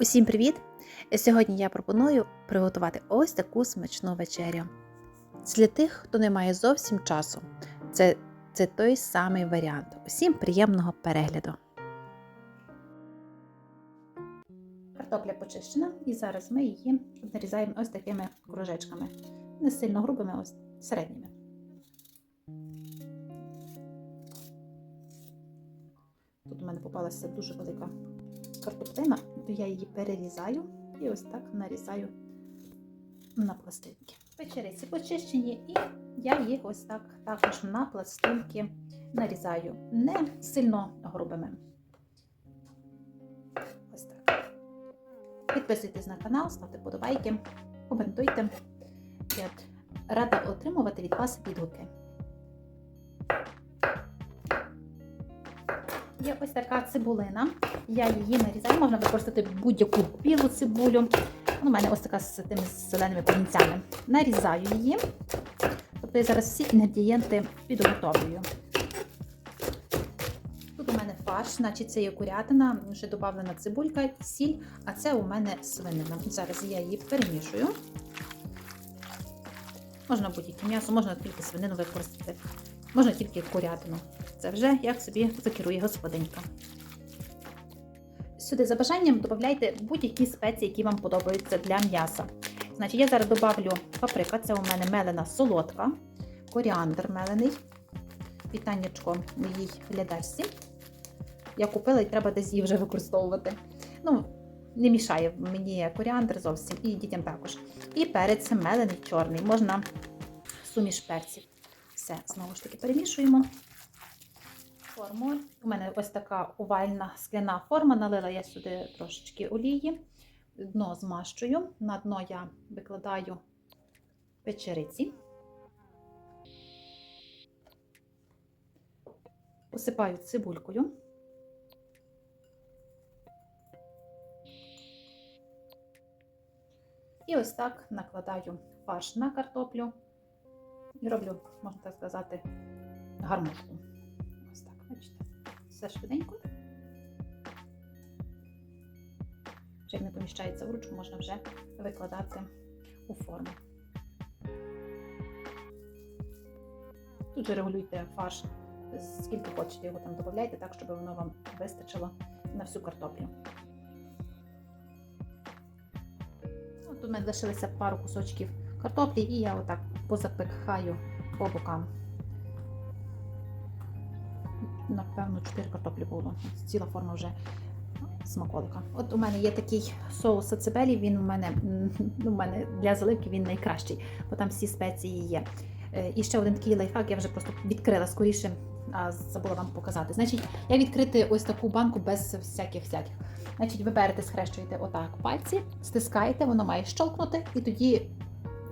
Усім привіт! Сьогодні я пропоную приготувати ось таку смачну вечерю. Для тих, хто не має зовсім часу. Це, це той самий варіант. Усім приємного перегляду. Картопля почищена, і зараз ми її нарізаємо ось такими кружечками. Не сильно грубими, ось середніми. Тут у мене попалася дуже велика картоплина, то я її перерізаю і ось так нарізаю на пластинки. Печериці почищені, і я їх ось так також на пластинки нарізаю, не сильно грубими. Ось так. Підписуйтесь на канал, ставте подобайки, коментуйте. Я рада отримувати від вас відгуки. Є ось така цибулина. Я її нарізаю, можна використати будь-яку білу цибулю. У мене ось така з тими зеленими пагінцями. Нарізаю її. Тобто я зараз всі інгредієнти підготовлюю. Тут у мене фарш, значить це є курятина, вже додавлена цибулька, сіль, а це у мене свинина. Зараз я її перемішую. Можна будь-яке м'ясо, можна тільки свинину використати, можна тільки курятину. Це вже як собі закерує господинька. Сюди за бажанням додайте будь-які спеції, які вам подобаються для м'яса. Значить, я зараз додавлю паприка, це у мене мелена солодка, коріандр мелений, вітаннячко моїй глядачці. Я купила і треба десь її вже використовувати. Ну, не мішає мені коріандр зовсім і дітям також. І перець мелений чорний, можна суміш перців. Все, знову ж таки перемішуємо форму. У мене ось така овальна скляна форма. Налила я сюди трошечки олії, дно змащую. На дно я викладаю печериці, посипаю цибулькою. І ось так накладаю фарш на картоплю і роблю, можна так сказати, гармошку. Ось так, бачите, все швиденько. Вже як не поміщається в ручку, можна вже викладати у форму. Тут же регулюйте фарш, скільки хочете його там додавайте, так, щоб воно вам вистачило на всю картоплю. Тут у мене лишилося пару кусочків картоплі, і я отак позапихаю по бокам напевно, 4 картоплі було. Ціла форма вже смаколика. От у мене є такий соус ацебелі, він у мене ну, у мене для заливки він найкращий, бо там всі спеції є. Е, І ще один такий лайфхак, я вже просто відкрила скоріше, а забула вам показати. Значить, як відкрити ось таку банку без всяких всяких. Значить, ви берете, схрещуєте отак пальці, стискаєте, воно має щолкнути, і тоді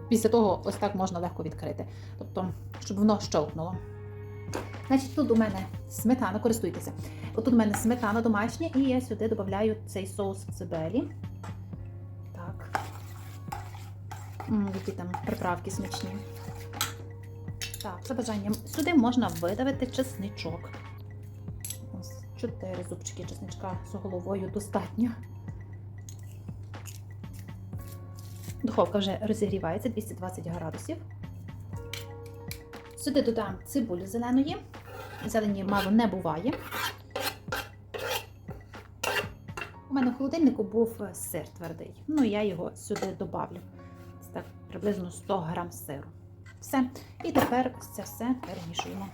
після того ось так можна легко відкрити. Тобто, щоб воно щолкнуло. Значить, тут у мене сметана, користуйтеся. Отут у мене сметана домашня, і я сюди додаю цей соус цибелі. Так. М, які там приправки смачні. Так, за бажанням. Сюди можна видавити чесничок. Ось чотири зубчики чесничка з головою достатньо. Духовка вже розігрівається 220 градусів. Сюди додам цибулю зеленої. Зелені мало не буває. У мене в холодильнику був сир твердий. Ну, я його сюди додавлю. Це так, приблизно 100 грам сиру. Все. І тепер це все перемішуємо.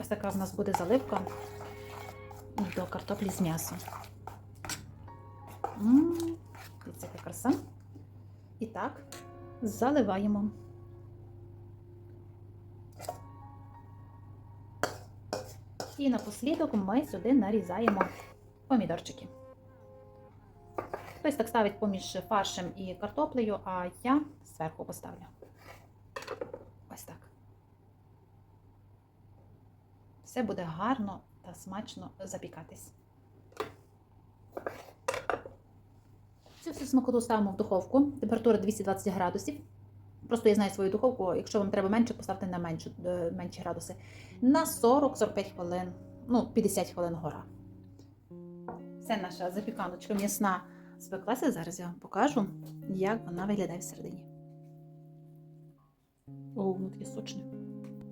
Ось така в нас буде заливка до картоплі з м'ясом. Дивіться, яка краса. І так, заливаємо. І напослідок ми сюди нарізаємо помідорчики. Хтось так ставить поміж фаршем і картоплею, а я зверху поставлю. Ось так. Все буде гарно та смачно запікатись. Цю всю смакоту ставимо в духовку. Температура 220 градусів. Просто я знаю свою духовку, якщо вам треба менше, поставте на меншу, е, менші градуси. На 40-45 хвилин, ну, 50 хвилин гора. Це наша запіканочка м'ясна спеклася. Зараз я вам покажу, як вона виглядає всередині. О, таке сочне.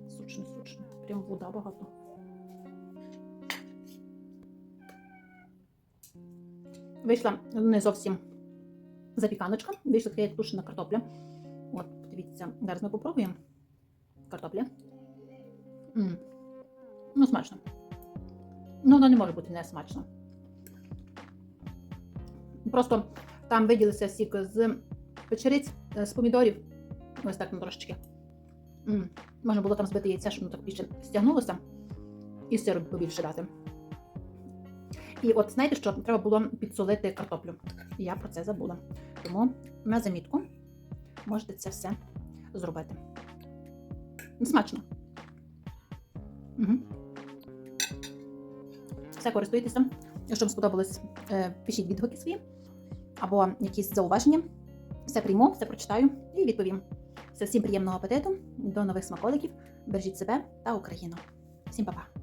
Сочне, сочне. Прям вода багато. Вийшла не зовсім запіканочка, вийшла така як тушена картопля. От, подивіться, зараз ми попробуємо картопля. м Ну, смачно. Ну, вона не може бути не смачна. Просто там виділився сік з печериць, з помідорів. Ось так ну, трошечки. Можна було там збити яйця, щоб воно так більше стягнулося. І сиру побільше дати. І от знаєте, що треба було підсолити картоплю. Я про це забула. Тому на замітку можете це все зробити. Смачно. Угу. Все користуйтеся. Якщо вам сподобалось, е, пишіть відгуки свої або якісь зауваження. Все прийму, все прочитаю і відповім. Всім приємного апетиту, до нових смаколиків. Бережіть себе та Україну. Всім па-па!